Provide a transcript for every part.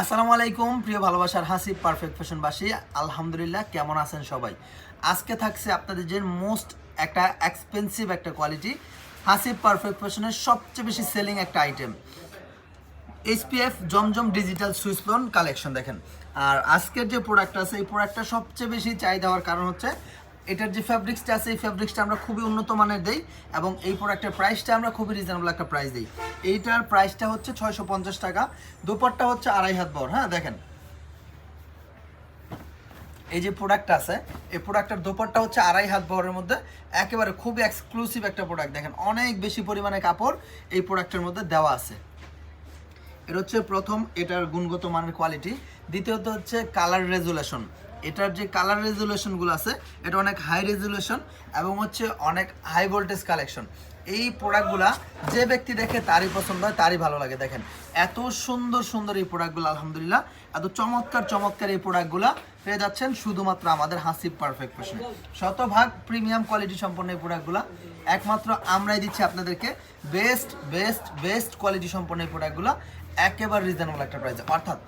আসসালামু আলাইকুম, প্রিয় ভালোবাসার হাসি পারফেক্ট ফ্যাশনবাসী আলহামদুলিল্লাহ কেমন আছেন সবাই? আজকে থাকছে আপনাদের যে মোস্ট একটা এক্সপেন্সিভ একটা কোয়ালিটি হাসি পারফেক্ট ফ্যাশনের সবচেয়ে বেশি সেলিং একটা item HPF Zamzam digital switch collection দেখেন। আর আজকের যে প্রোডাক্ট আছে, এই প্রোডাক্টটা সবচেয়ে বেশি চাহিদা হওয়ার কারণ হচ্ছে এটার যে ফ্যাব্রিক্সটা আছে, এই ফ্যাব্রিক্সটা আমরা খুবই উন্নত মানের দেই এবং এই প্রোডাক্টের প্রাইসটা আমরা খুবই রিজনেবল একটা প্রাইস দিই। এইটার প্রাইসটা হচ্ছে ছয়শো পঞ্চাশ টাকা, দুপাট্টা হচ্ছে আড়াই হাত বর হ্যাঁ দেখেন। এই যে প্রোডাক্টটা আছে, এই প্রোডাক্টের দোপাট্টা হচ্ছে আড়াই হাত বহরের মধ্যে, একেবারে খুবই এক্সক্লুসিভ একটা প্রোডাক্ট দেখেন, অনেক বেশি পরিমাণে কাপড় এই প্রোডাক্টের মধ্যে দেওয়া আছে। এটা হচ্ছে প্রথম, এটার গুণগত মানের কোয়ালিটি দ্বিতীয়ত হচ্ছে কালার রেজুলেশন এটার যে কালার রেজুলেশনগুলো আছে, এটা অনেক হাই রেজুলেশন এবং হচ্ছে অনেক হাই ভোল্টেজ কালেকশন এই প্রোডাক্টগুলা যে ব্যক্তি দেখে তারই পছন্দ হয়, তারই ভালো লাগে, দেখেন। এত সুন্দর সুন্দর এই প্রোডাক্টগুলো আলহামদুলিল্লাহ। এত চমৎকার চমৎকার এই প্রোডাক্টগুলা পেয়ে যাচ্ছেন শুধুমাত্র আমাদের হাসিব পারফেক্ট ফ্যাশনে শতভাগ প্রিমিয়াম কোয়ালিটি সম্পন্ন এই প্রোডাক্টগুলো একমাত্র আমরাই দিচ্ছি আপনাদেরকে বেস্ট বেস্ট বেস্ট কোয়ালিটি সম্পন্ন এই প্রোডাক্টগুলো একেবারে রিজনেবল একটা প্রাইসে অর্থাৎ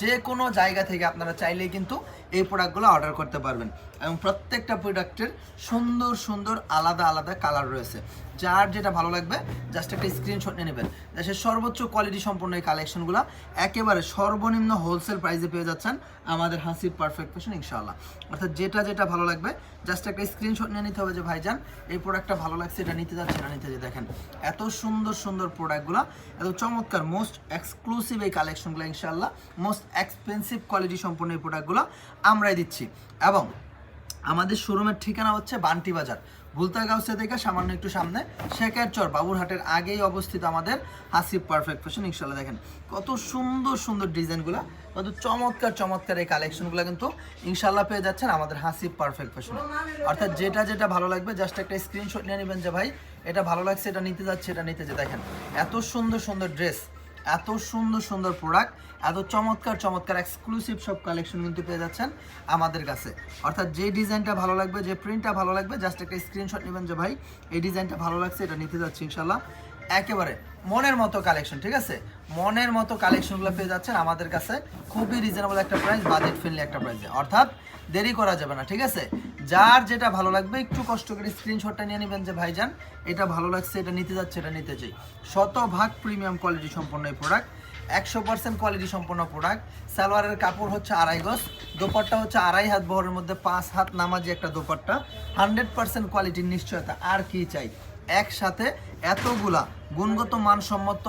যে কোনো জায়গা থেকে আপনারা চাইলেই কিন্তু এই প্রোডাক্টগুলো অর্ডার করতে পারবেন। এবং প্রত্যেকটা প্রোডাক্টের সুন্দর সুন্দর আলাদা আলাদা কালার রয়েছে। যার যেটা ভালো লাগবে জাস্ট একটা স্ক্রিনশট নিয়ে নেবেন। দেশের সর্বোচ্চ কোয়ালিটি সম্পন্ন এই কালেকশনগুলো একেবারে সর্বনিম্ন হোলসেল প্রাইসে পেয়ে যাচ্ছেন আমাদের হাসিব পারফেক্ট ফ্যাশন ইনশাআল্লাহ। অর্থাৎ যেটা যেটা ভালো লাগবে জাস্ট একটা স্ক্রিনশট নিয়ে নিতে হবে যে, ভাইজান, এই প্রোডাক্টটা ভালো লাগছে, এটা নিতে যাচ্ছে, এটা নিতে যে দেখেন, এত সুন্দর সুন্দর প্রোডাক্টগুলো এত চমৎকার মোস্ট এক্সক্লুসিভ এই কালেকশনগুলো ইনশাআল্লাহ মোস্ট এক্সপেন্সিভ কোয়ালিটি সম্পন্ন এই প্রোডাক্টগুলো আমরাই দিচ্ছি। এবং আমাদের শোরুমের ঠিকানা হচ্ছে বান্টি বাজার। ভুলতাগাউসে থেকে সামান্য একটু সামনে শেখের চর, বাবুরহাটের আগেই অবস্থিত আমাদের হাসিব পারফেক্ট ফ্যাশন ইনশাল্লাহ দেখেন কত সুন্দর সুন্দর ডিজাইনগুলো, কত চমৎকার চমৎকার এই কালেকশনগুলো কিন্তু ইনশাল্লাহ পেয়ে যাচ্ছেন আমাদের হাসিব পারফেক্ট ফ্যাশন অর্থাৎ যেটা যেটা ভালো লাগবে জাস্ট একটা স্ক্রিনশট নিয়ে নেবেন যে, ভাই, এটা ভালো লাগছে, এটা নিতে যাচ্ছে, এটা নিতে যে দেখেন এত সুন্দর সুন্দর ড্রেস এত সুন্দর সুন্দর প্রোডাক্ট এত চমৎকার চমৎকার এক্সক্লুসিভ সব কালেকশন কিন্তু পেয়ে যাচ্ছেন আমাদের কাছে। অর্থাৎ যে ডিজাইনটা ভালো লাগবে, যে প্রিন্টটা ভালো লাগবে জাস্ট একটা স্ক্রিনশট নেবেন যে ভাই, এই ডিজাইনটা ভালো লাগছে, এটা নিতে যাচ্ছি ইনশাল্লাহ একেবারে মনের মতো কালেকশন ঠিক আছে? মনের মতো কালেকশনগুলো পেয়ে যাচ্ছেন আমাদের কাছে। খুবই রিজনেবল একটা প্রাইস বাজেট ফ্রেন্ডলি একটা প্রাইসে অর্থাৎ দেরি করা যাবে না, ঠিক আছে? যার যেটা ভালো লাগবে, একটু কষ্ট করে স্ক্রিনশটটা নিয়ে নেবেন যে ভাইজান, এটা ভালো লাগছে, এটা নিতে যাচ্ছে, এটা নিতে চাই। শতভাগ প্রিমিয়াম কোয়ালিটি সম্পন্ন এই প্রোডাক্ট একশো পার্সেন্ট কোয়ালিটি সম্পন্ন প্রোডাক্ট সালোয়ারের কাপড় হচ্ছে আড়াই গজ, দোপাট্টা হচ্ছে আড়াই হাত বহরের মধ্যে পাঁচ হাত নামাজি একটা দোপাট্টা। হান্ড্রেড পার্সেন্ট কোয়ালিটির নিশ্চয়তা, আর কি চাই? একসাথে এতগুলা গুণগত মানসম্মত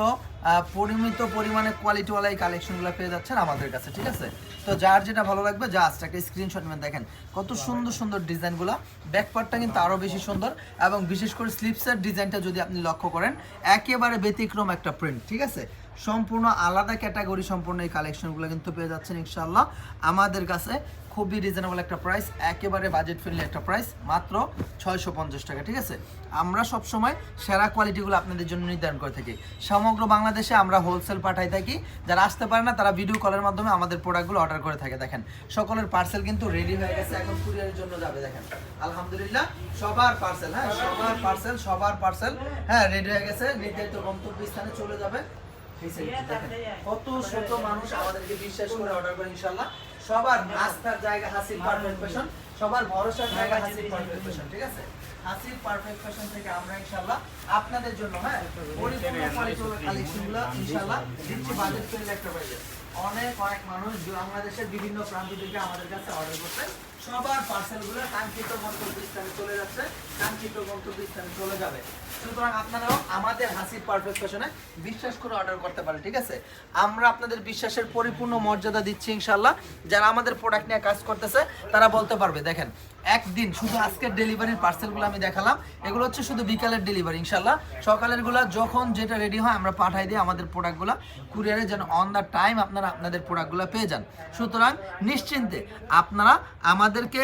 পরিমিত পরিমাণে কোয়ালিটিওয়ালা এই কালেকশনগুলো পেয়ে যাচ্ছেন আমাদের কাছে, ঠিক আছে? তো যার যেটা ভালো লাগবে জাস্ট একটা স্ক্রিনশট নেবেন। দেখেন, কত সুন্দর সুন্দর ডিজাইনগুলো। ব্যাকপার্টটা কিন্তু আরও বেশি সুন্দর এবং বিশেষ করে স্লিপসের ডিজাইনটা যদি আপনি লক্ষ্য করেন, একেবারে ব্যতিক্রম একটা প্রিন্ট ঠিক আছে? সম্পূর্ণ আলাদা ক্যাটাগরি সম্পূর্ণ এই কালেকশনগুলো কিন্তু পেয়ে যাচ্ছেন ইনশাল্লাহ আমাদের কাছে খুবই রিজনেবল একটা প্রাইস একেবারে বাজেট ফ্রেন্ডলি একটা প্রাইস মাত্র ছয়শো পঞ্চাশ টাকা, ঠিক আছে? আমরা সব সময় সেরা কোয়ালিটিগুলো আপনাদের জন্য নির্ধারণ করে থাকি। সমগ্র বাংলাদেশে আমরা হোলসেল পাঠাই থাকি। যারা আসতে পারে না, তারা ভিডিও কলের মাধ্যমে আমাদের প্রোডাক্টগুলো অর্ডার করে থাকে, দেখেন। সকলের পার্সেল কিন্তু রেডি হয়ে গেছে, এখন কুরিয়ারের জন্য যাবে, দেখেন। আলহামদুলিল্লাহ, সবার পার্সেল হ্যাঁ সবার পার্সেল সবার পার্সেল হ্যাঁ রেডি হয়ে গেছে। নির্ধারিত গন্তব্য স্থানে চলে যাবে। কত শত মানুষ আমাদেরকে বিশ্বাস করে অর্ডার করে ইনশাল্লাহ সবার আস্থার জায়গা হাসির পারফেক্ট ফ্যাশন সবার ভরসার জায়গা হাসির পারফেক্ট ফ্যাশন ঠিক আছে? হাসির পারফেক্ট ফ্যাশন থেকে আমরা আপনাদের জন্য হ্যাঁ পরিপূর্ণ কোয়ালিটির কালেকশনগুলো দিচ্ছি বাজেট ফ্রেন্ডলি একটা অনেক অনেক মানুষ বাংলাদেশের বিভিন্ন প্রান্ত থেকে আমাদের কাছে অর্ডার করতে সবার পার্সেলগুলো কাঙ্ক্ষিত গন্তব্য স্থানে চলে যাচ্ছে, কাঙ্ক্ষিত গন্তব্য স্থানে চলে যাবে। সুতরাং আপনারাও আমাদের হাসির পারফেক্ট ফ্যাশনে বিশ্বাস করে অর্ডার করতে পারেন, ঠিক আছে? আমরা আপনাদের বিশ্বাসের পরিপূর্ণ মর্যাদা দিচ্ছি ইনশাল্লাহ যারা আমাদের প্রোডাক্ট নিয়ে কাজ করতেছে, তারা বলতে পারবে, দেখেন, একদিন শুধু আজকের ডেলিভারির পার্সেলগুলো আমি দেখালাম, এগুলো হচ্ছে শুধু বিকালের ডেলিভারি ইনশাল্লাহ সকালেরগুলো যখন যেটা রেডি হয়, আমরা পাঠাই দিই আমাদের প্রোডাক্টগুলো কুরিয়ারে যেন অন দ্য টাইম আপনারা আপনাদের প্রোডাক্টগুলো পেয়ে যান। সুতরাং নিশ্চিন্তে আপনারা আমাদেরকে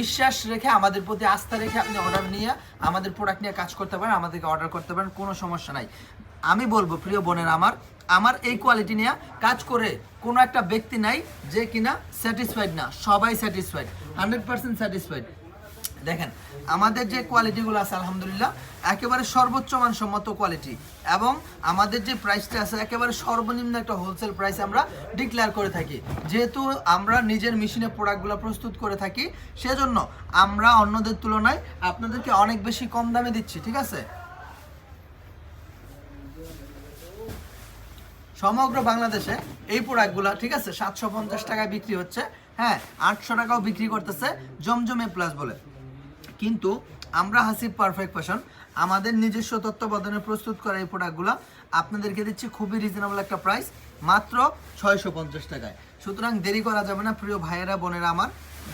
বিশ্বাস রেখে, আমাদের প্রতি আস্থা রেখে আপনি অর্ডার নিয়ে, আমাদের প্রোডাক্ট নিয়ে কাজ করতে পারেন, আমাদেরকে অর্ডার করতে পারেন, কোনো সমস্যা নাই। আমি বলব, প্রিয় বোনের আমার আমার এই কোয়ালিটি নিয়ে কাজ করে কোনো একটা ব্যক্তি নাই যে কিনা স্যাটিসফাইড না, সবাই স্যাটিসফাইড হান্ড্রেড পার্সেন্ট স্যাটিসফাইড দেখেন, আমাদের যে কোয়ালিটিগুলো আছে, আলহামদুলিল্লাহ, একেবারে সর্বোচ্চ মানসম্মত কোয়ালিটি এবং আমাদের যে প্রাইসটা আছে, একেবারে সর্বনিম্ন একটা হোলসেল প্রাইস আমরা ডিক্লেয়ার করে থাকি। যেহেতু আমরা নিজের মেশিনে প্রোডাক্টগুলো প্রস্তুত করে থাকি, সেজন্য আমরা অন্যদের তুলনায় আপনাদেরকে অনেক বেশি কম দামে দিচ্ছি, ঠিক আছে? সমগ্র বাংলাদেশে এই প্রোডাক্টগুলো ঠিক আছে, সাতশো পঞ্চাশ টাকায় বিক্রি হচ্ছে হ্যাঁ আটশো টাকাও বিক্রি করতেছে জমজমে প্লাস বলে। কিন্তু আমরা হাসিব পারফেক্ট ফ্যাশন আমাদের নিজস্ব তত্ত্বাবধানে প্রস্তুত করা এই প্রোডাক্টগুলো আপনাদেরকে দিচ্ছি খুবই রিজনেবল একটা প্রাইস মাত্র ছয়শো পঞ্চাশ টাকায়। সুতরাং দেরি করা যাবে না, প্রিয় ভাইয়েরা, বোনেরা আমার।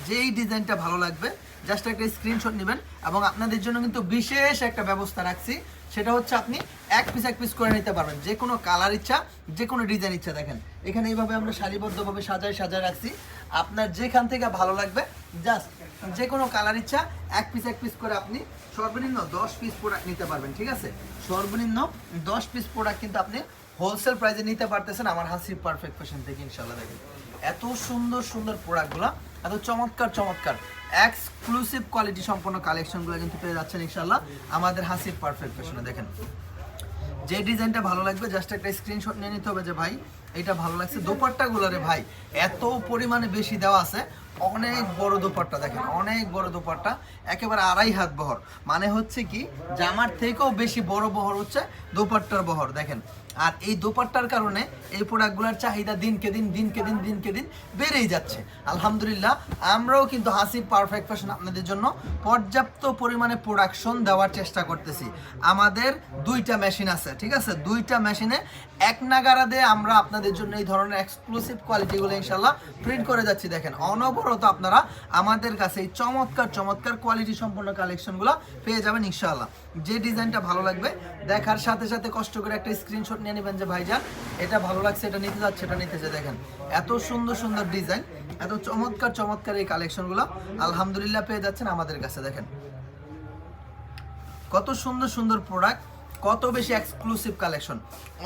যেই ডিজাইনটা ভালো লাগবে জাস্ট একটা স্ক্রিনশট নেবেন এবং আপনাদের জন্য কিন্তু বিশেষ একটা ব্যবস্থা রাখছি। সেটা হচ্ছে আপনি এক পিস এক পিস করে নিতে পারবেন। যে কোনো কালার ইচ্ছা, যে কোনো ডিজাইন ইচ্ছা, দেখেন। এখানে এইভাবে আমরা সারিবদ্ধভাবে সাজায় সাজায় রাখছি। আপনার যেখান থেকে ভালো লাগবে জাস্ট যে কোনো কালার ইচ্ছা এক পিস এক পিস করে আপনি সর্বনিম্ন দশ পিস প্রোডাক্ট নিতে পারবেন, ঠিক আছে? সর্বনিম্ন দশ পিস প্রোডাক্ট কিন্তু আপনি হোলসেল প্রাইসে নিতে পারতেছেন, আমার হাসি পারফেক্ট ফ্যাশন থেকে ইনশাল্লাহ দেখেন এত সুন্দর সুন্দর প্রোডাক্টগুলো এত চমৎকার চমৎকার। এক্সক্লুসিভ কোয়ালিটি সম্পন্ন কালেকশনগুলো কিন্তু পেয়ে যাচ্ছেন ইনশাল্লাহ আমাদের হাসির পারফেক্ট ফ্যাশনে দেখেন। যে ডিজাইনটা ভালো লাগবে জাস্ট একটা স্ক্রিনশট নিয়ে নিতে হবে যে, ভাই, এটা ভালো লাগছে। দোপাট্টাগুলো রে ভাই, এত পরিমাণে বেশি দেওয়া আছে। অনেক বড় দোপাট্টা দেখেন, অনেক বড় দোপাট্টা, একেবারে আড়াই হাত বহর। মানে হচ্ছে কি জামার থেকেও বেশি বড় বহর হচ্ছে দোপাট্টার বহর, দেখেন। আর এই দোপাট্টার কারণে এই প্রোডাক্টগুলোর চাহিদা দিনকে দিন দিনকে দিন দিনকে দিন বেড়েই যাচ্ছে। আলহামদুলিল্লাহ, আমরাও কিন্তু হাসিব পারফেক্ট ফ্যাশন আপনাদের জন্য পর্যাপ্ত পরিমাণে প্রোডাকশন দেওয়ার চেষ্টা করতেছি। আমাদের দুইটা মেশিন আছে, ঠিক আছে? দুইটা মেশিনে এক নাগারাদে আমরা আপনাদের জন্য এই ধরনের এক্সক্লুসিভ কোয়ালিটিগুলো ইনশাল্লাহ প্রিন্ট করে যাচ্ছি। দেখেন, অনবরত আপনারা আমাদের কাছে এই চমৎকার চমৎকার কোয়ালিটি সম্পন্ন কালেকশনগুলো পেয়ে যাবেন ইনশাল্লাহ যে ডিজাইনটা ভালো লাগবে, দেখার সাথে সাথে কষ্ট করে একটা স্ক্রিনশট নিয়ে নেবেন যে, ভাইজান, এটা ভালো লাগছে, এটা নিতে যাচ্ছে, এটা নিতে যে দেখেন, এত সুন্দর সুন্দর ডিজাইন, এত চমৎকার চমৎকার এই কালেকশনগুলো আলহামদুলিল্লাহ পেয়ে যাচ্ছেন আমাদের কাছে, দেখেন। কত সুন্দর সুন্দর প্রোডাক্ট কত বেশি এক্সক্লুসিভ কালেকশন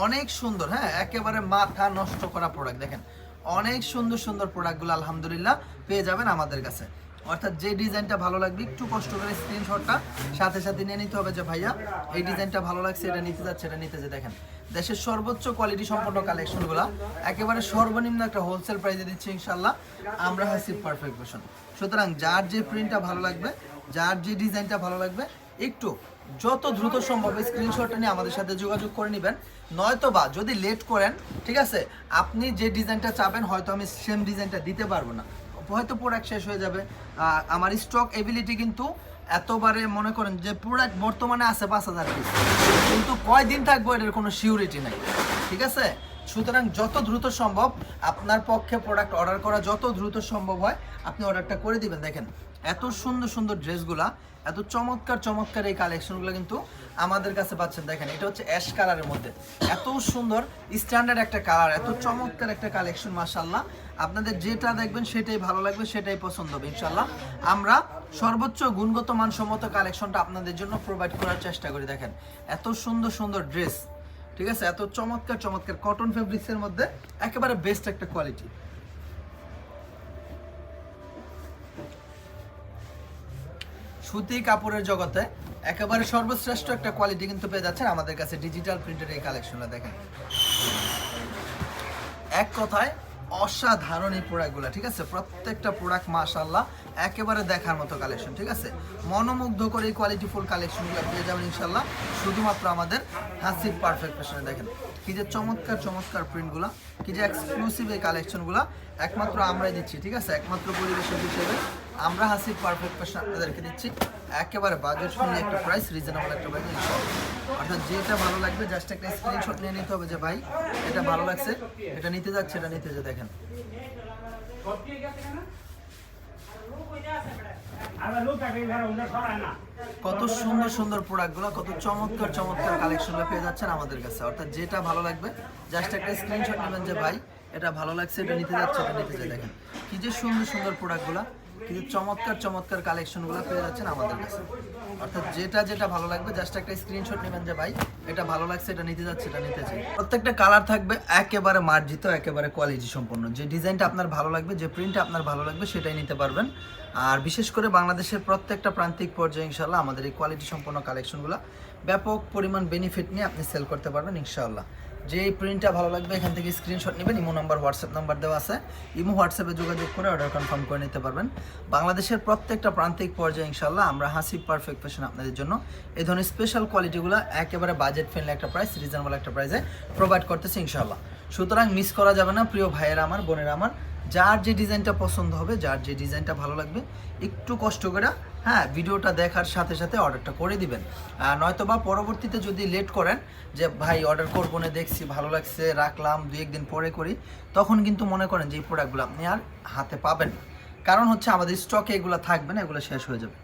অনেক সুন্দর হ্যাঁ একেবারে মাথা নষ্ট করা প্রোডাক্ট দেখেন। অনেক সুন্দর সুন্দর প্রোডাক্টগুলো আলহামদুলিল্লাহ পেয়ে যাবেন আমাদের কাছে। অর্থাৎ যে ডিজাইনটা ভালো লাগবে, একটু কষ্ট করে স্ক্রিনশটটা সাথে সাথে নিয়ে নিতে হবে যে ভাইয়া, এই ডিজাইনটা ভালো লাগছে, এটা নিতে যাচ্ছে, এটা নিতে যে দেখেন। দেশের সর্বোচ্চ কোয়ালিটি সম্পন্ন কালেকশনগুলো একেবারে সর্বনিম্ন একটা হোলসেল প্রাইসে দিচ্ছি ইনশাল্লাহ আমরা হাসিব পারফেক্ট ভার্সন সুতরাং যার যে প্রিন্টটা ভালো লাগবে, যার যে ডিজাইনটা ভালো লাগবে, একটু যত দ্রুত সম্ভব স্ক্রিনশটটা নিয়ে আমাদের সাথে যোগাযোগ করে নেবেন। নয়তো বা যদি লেট করেন, ঠিক আছে, আপনি যে ডিজাইনটা চাবেন, হয়তো আমি সেম ডিজাইনটা দিতে পারব না। হয়তো প্রোডাক্ট শেষ হয়ে যাবে। আমার স্টক এবিলিটি কিন্তু এতবারে মনে করেন যে প্রোডাক্ট বর্তমানে আছে পাঁচ হাজার পিস কিন্তু কয় দিন থাকব এটার কোনো সিউরিটি নাই। ঠিক আছে? সুতরাং যত দ্রুত সম্ভব আপনার পক্ষে প্রোডাক্ট অর্ডার করা যত দ্রুত সম্ভব হয়, আপনি অর্ডারটা করে দিবেন। দেখেন এত সুন্দর সুন্দর ড্রেসগুলা, এত চমৎকার চমৎকার এই কালেকশনগুলো কিন্তু আমাদের কাছে পাচ্ছেন। দেখেন, এটা হচ্ছে অ্যাশ কালারের মধ্যে। এত সুন্দর স্ট্যান্ডার্ড একটা কালার এত চমৎকার একটা কালেকশন মাশাল্লাহ আপনাদের যেটা দেখবেন সেটাই ভালো লাগবে, সেটাই পছন্দ হবে ইনশাল্লাহ আমরা সর্বোচ্চ গুণগত মানসম্মত কালেকশনটা আপনাদের জন্য প্রোভাইড করার চেষ্টা করি, দেখেন। এত সুন্দর সুন্দর ড্রেস ঠিক আছে? এত চমৎকার চমৎকার কটন ফেব্রিক্সের মধ্যে একেবারে বেস্ট একটা কোয়ালিটি সুতি কাপড়ের জগতে একেবারে সর্বশ্রেষ্ঠ একটা কোয়ালিটি কিন্তু পেয়ে যাচ্ছেন আমাদের কাছে ডিজিটাল প্রিন্টের এই কালেকশনটা দেখেন। এক কথায় অসাধারণ এই প্রোডাক্টগুলো ঠিক আছে? প্রত্যেকটা প্রোডাক্ট মাশাল্লাহ একেবারে দেখার মতো কালেকশন ঠিক আছে? মনোমুগ্ধ করে এই কোয়ালিটি ফুল কালেকশনগুলো পেয়ে যাবেন ইনশাল্লাহ শুধুমাত্র আমাদের হাসির পারফেক্ট ফ্যাশনে দেখেন, কি যে চমৎকার চমৎকার প্রিন্টগুলো কি যে এক্সক্লুসিভ এই কালেকশনগুলো একমাত্র আমরাই দিচ্ছি, ঠিক আছে? একমাত্র পরিবেশক হিসেবে আমরা হাসি পারফেক্ট ফ্যাশন আপনাদেরকে দিচ্ছি। একেবারে বাজেট ফ্রেন্ডলি একটা প্রাইস রিজনেবল একটা প্রাইস অর্থাৎ যেটা ভালো লাগবে জাস্ট একটা স্ক্রিনশট নিয়ে নিতে হবে যে, ভাই, এটা ভালো লাগছে, এটা নিতে যাচ্ছে, এটা নিতে যে দেখেন। কত সুন্দর সুন্দর প্রোডাক্টগুলো কত চমৎকার চমৎকার কালেকশনগুলো পেয়ে যাচ্ছেন আমাদের কাছে। অর্থাৎ যেটা ভালো লাগবে জাস্ট একটা স্ক্রিনশট নেবেন যে, ভাই, এটা ভালো লাগছে, এটা নিতে যাচ্ছে, এটা নিতে যে দেখেন, কি যে সুন্দর সুন্দর প্রোডাক্টগুলো কি যে চমৎকার চমৎকার কালেকশনগুলো পেয়ে যাচ্ছেন আমাদের কাছে। অর্থাৎ যেটা যেটা ভালো লাগবে জাস্ট একটা স্ক্রিনশট নেবেন যে, ভাই, এটা ভালো লাগছে, এটা নিতে যাচ্ছে, এটা নিতে চাই প্রত্যেকটা কালার থাকবে একেবারে মার্জিত, একেবারে কোয়ালিটি সম্পন্ন। যে ডিজাইনটা আপনার ভালো লাগবে, যে প্রিন্টটা আপনার ভালো লাগবে, সেটাই নিতে পারবেন। আর বিশেষ করে বাংলাদেশের প্রত্যেকটা প্রান্তিক পর্যায়ে ইনশাল্লাহ আমাদের এই কোয়ালিটি সম্পন্ন কালেকশনগুলো ব্যাপক পরিমাণ বেনিফিট নিয়ে আপনি সেল করতে পারবেন, ইনশাআল্লাহ। যে প্রিন্টটা ভালো লাগবে, এখান থেকে স্ক্রিনশট নেবেন। ইমো নাম্বার হোয়াটসঅ্যাপ নাম্বার দেওয়া আছে। ইমো হোয়াটসঅ্যাপে যোগাযোগ করে অর্ডার কনফার্ম করে নিতে পারবেন। বাংলাদেশের প্রত্যেকটা প্রান্তিক পর্যায়ে ইনশাল্লাহ আমরা হাসি পারফেক্ট ফ্যাশন আপনাদের জন্য। এই ধরনের স্পেশাল কোয়ালিটিগুলো একেবারে বাজেট ফ্রেন্ডলি একটা প্রাইস রিজনেবল একটা প্রাইসে প্রোভাইড করতেছি ইনশাল্লাহ সুতরাং মিস করা যাবে না, প্রিয় ভাইয়েরা আমার, বোনেরা আমার। যার যে ডিজাইনটা পছন্দ হবে, যার যে ডিজাইনটা ভালো লাগবে, একটু কষ্ট করে হ্যাঁ ভিডিওটা দেখার সাথে সাথে অর্ডারটা করে দিবেন। নয়তো বা পরবর্তীতে যদি লেট করেন যে, ভাই, অর্ডার করব না, দেখছি ভালো লাগছে, রাখলাম, দুই একদিন পরে করি, তখন কিন্তু মনে করেন যে, এই প্রোডাক্টগুলো আপনি আর হাতে পাবেন কারণ হচ্ছে আমাদের স্টকে এগুলো থাকবে না, এগুলো শেষ হয়ে যাবে।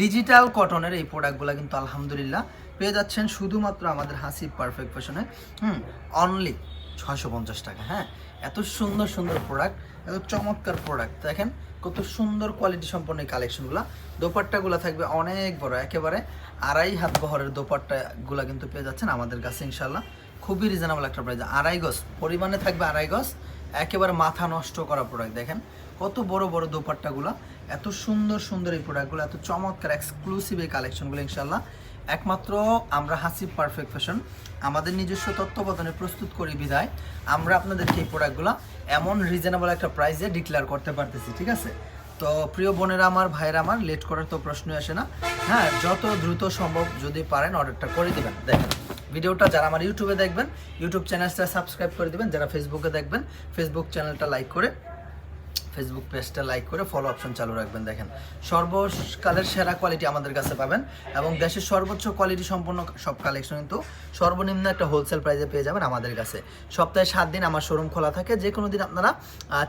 ডিজিটাল কটনের এই প্রোডাক্টগুলো কিন্তু আলহামদুলিল্লাহ পেয়ে যাচ্ছেন শুধুমাত্র আমাদের হাসি পারফেক্ট ফ্যাশনে হুম অনলি ছয়শো পঞ্চাশ টাকা হ্যাঁ? এত সুন্দর সুন্দর প্রোডাক্ট এত চমৎকার প্রোডাক্ট দেখেন, কত সুন্দর কোয়ালিটি সম্পন্ন এই কালেকশনগুলো দোপাট্টাগুলো থাকবে অনেক বড়, একেবারে আড়াই হাত বহরের দোপাট্টাগুলো কিন্তু পেয়ে যাচ্ছেন আমাদের কাছে ইনশাল্লাহ খুবই রিজনেবল একটা প্রাইস আড়াই গজ, পরিমাণে থাকবে আড়াই গজ, একেবারে মাথা নষ্ট করা প্রোডাক্ট দেখেন। কত বড় বড় দোপাট্টাগুলো, এত সুন্দর সুন্দর এই প্রোডাক্টগুলো এত চমৎকার এক্সক্লুসিভ এই কালেকশনগুলো ইনশাল্লাহ একমাত্র আমরা হাসি পারফেক্ট ফ্যাশন আমাদের নিজস্ব তত্ত্বাবধানে প্রস্তুত করি বিধায় আমরা আপনাদেরকে এই প্রোডাক্টগুলো এমন রিজনেবল একটা প্রাইসে ডিক্লেয়ার করতে পারতেছি, ঠিক আছে? তো প্রিয় বোনেরা আমার, ভাইয়েরা আমার লেট করার তো প্রশ্নই আসে না। হ্যাঁ যত দ্রুত সম্ভব যদি পারেন অর্ডারটা করে দিবেন। দেখেন, ভিডিওটা যারা আমার ইউটিউবে দেখবেন ইউটিউব চ্যানেলটা সাবস্ক্রাইব করে দিবেন, যারা ফেসবুকে দেখবেন ফেসবুক চ্যানেলটা লাইক করে ফেসবুক পেজটা লাইক করে ফলো অপশন চালু রাখবেন, দেখেন। সর্বকালের সেরা কোয়ালিটি আমাদের কাছে পাবেন এবং দেশের সর্বোচ্চ কোয়ালিটি সম্পন্ন সব কালেকশন কিন্তু সর্বনিম্ন একটা হোলসেল প্রাইসে পেয়ে যাবেন আমাদের কাছে। সপ্তাহে সাত দিন আমার শোরুম খোলা থাকে, যে কোনো দিন আপনারা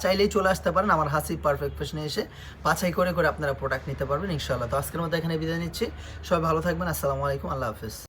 চাইলেই চলে আসতে পারেন আমার হাসি পারফেক্ট ফ্যাশনে এসে বাছাই করে করে আপনারা প্রোডাক্ট নিতে পারবেন, ইনশাআল্লাহ। তো আজকের মধ্যে এখানে বিদায় নিচ্ছি। সবাই ভালো থাকবেন, আসসালামু আলাইকুম, আল্লাহ হাফিজ।